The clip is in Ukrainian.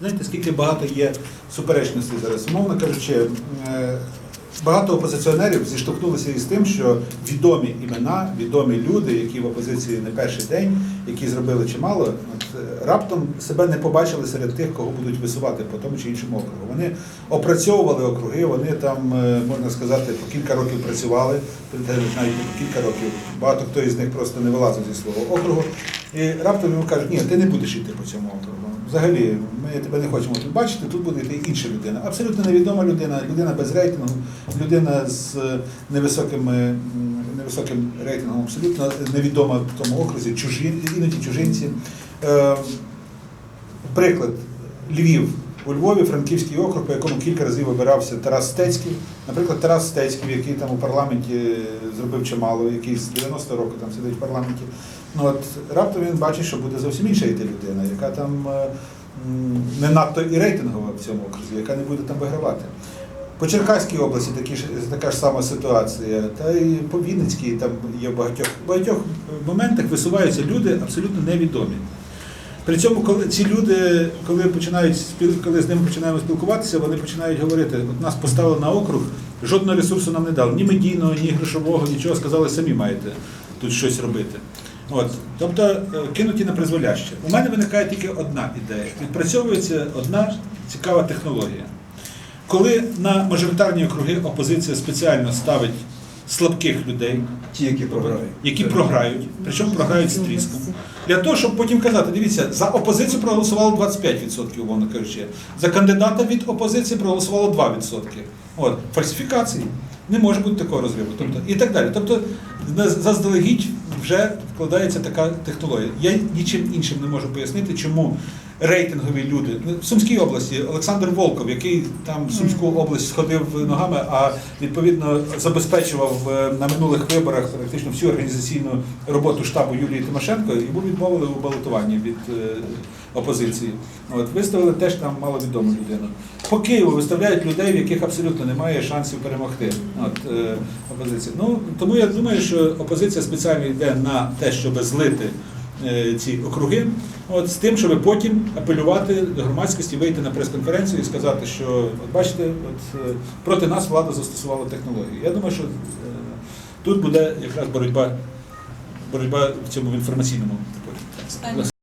Знаєте, скільки багато є суперечностей зараз? Умовно кажучи, е, багато опозиціонерів зіштовхнулися із тим, що відомі імена, відомі люди, які в опозиції не перший день, які зробили чимало, от, е, раптом себе не побачили серед тих, кого будуть висувати по тому чи іншому округу. Вони опрацьовували округи, вони там, е, можна сказати, по кілька років працювали, навіть по кілька років. Багато хто із них просто не вилазив зі свого округу. І раптом йому кажуть, ні, ти не будеш йти по цьому округу. Взагалі, ми тебе не хочемо тут бачити, тут буде йти інша людина. Абсолютно невідома людина, людина без рейтингу, людина з е, невисоким, е, невисоким рейтингом, абсолютно невідома в тому окрузі, чужі, іноді чужинці. Е, Приклад Львів. У Львові Франківський округ, по якому кілька разів вибирався Тарас Стецький. Наприклад, Тарас Стецький, який там у парламенті зробив чимало, який з 90 року там сидить в парламенті. Ну от раптом він бачить, що буде зовсім інша йти людина, яка там е, не надто і рейтингова в цьому окрузі, яка не буде там вигравати. По Черкаській області такі ж, така ж сама ситуація, та і по Вінницькій там є багатьох, багатьох моментах висуваються люди абсолютно невідомі. При цьому, коли ці люди, коли починають коли з ними починаємо спілкуватися, вони починають говорити: от нас поставили на округ, жодного ресурсу нам не дали, ні медійного, ні грошового, нічого сказали, самі маєте тут щось робити. От, тобто е, кинуті на призволяще. У мене виникає тільки одна ідея. Відпрацьовується одна цікава технологія. Коли на мажоритарні округи опозиція спеціально ставить слабких людей, Ті, які програють. які програють, причому програють з тріском. Для того, щоб потім казати, дивіться, за опозицію проголосувало 25%, умовно кажучи. За кандидата від опозиції проголосувало 2%. От, фальсифікації. Не може бути такого розриву. Тобто, і так далі. Тобто, заздалегідь вже вкладається така технологія. Я нічим іншим не можу пояснити, чому рейтингові люди. Ну, В Сумській області Олександр Волков, який там в Сумську область сходив ногами, а відповідно забезпечував е, на минулих виборах практично всю організаційну роботу штабу Юлії Тимошенко, йому відмовили у балотуванні від е, опозиції. От виставили теж там маловідому людину. По Києву виставляють людей, в яких абсолютно немає шансів перемогти. От е, опозиція. Ну тому я думаю, що опозиція спеціально йде на те, щоб злити е, ці округи, от з тим, щоб потім апелювати до громадськості, вийти на прес-конференцію і сказати, що от бачите, от е, проти нас влада застосувала технології. Я думаю, що е, тут буде якраз боротьба, боротьба в цьому інформаційному полі.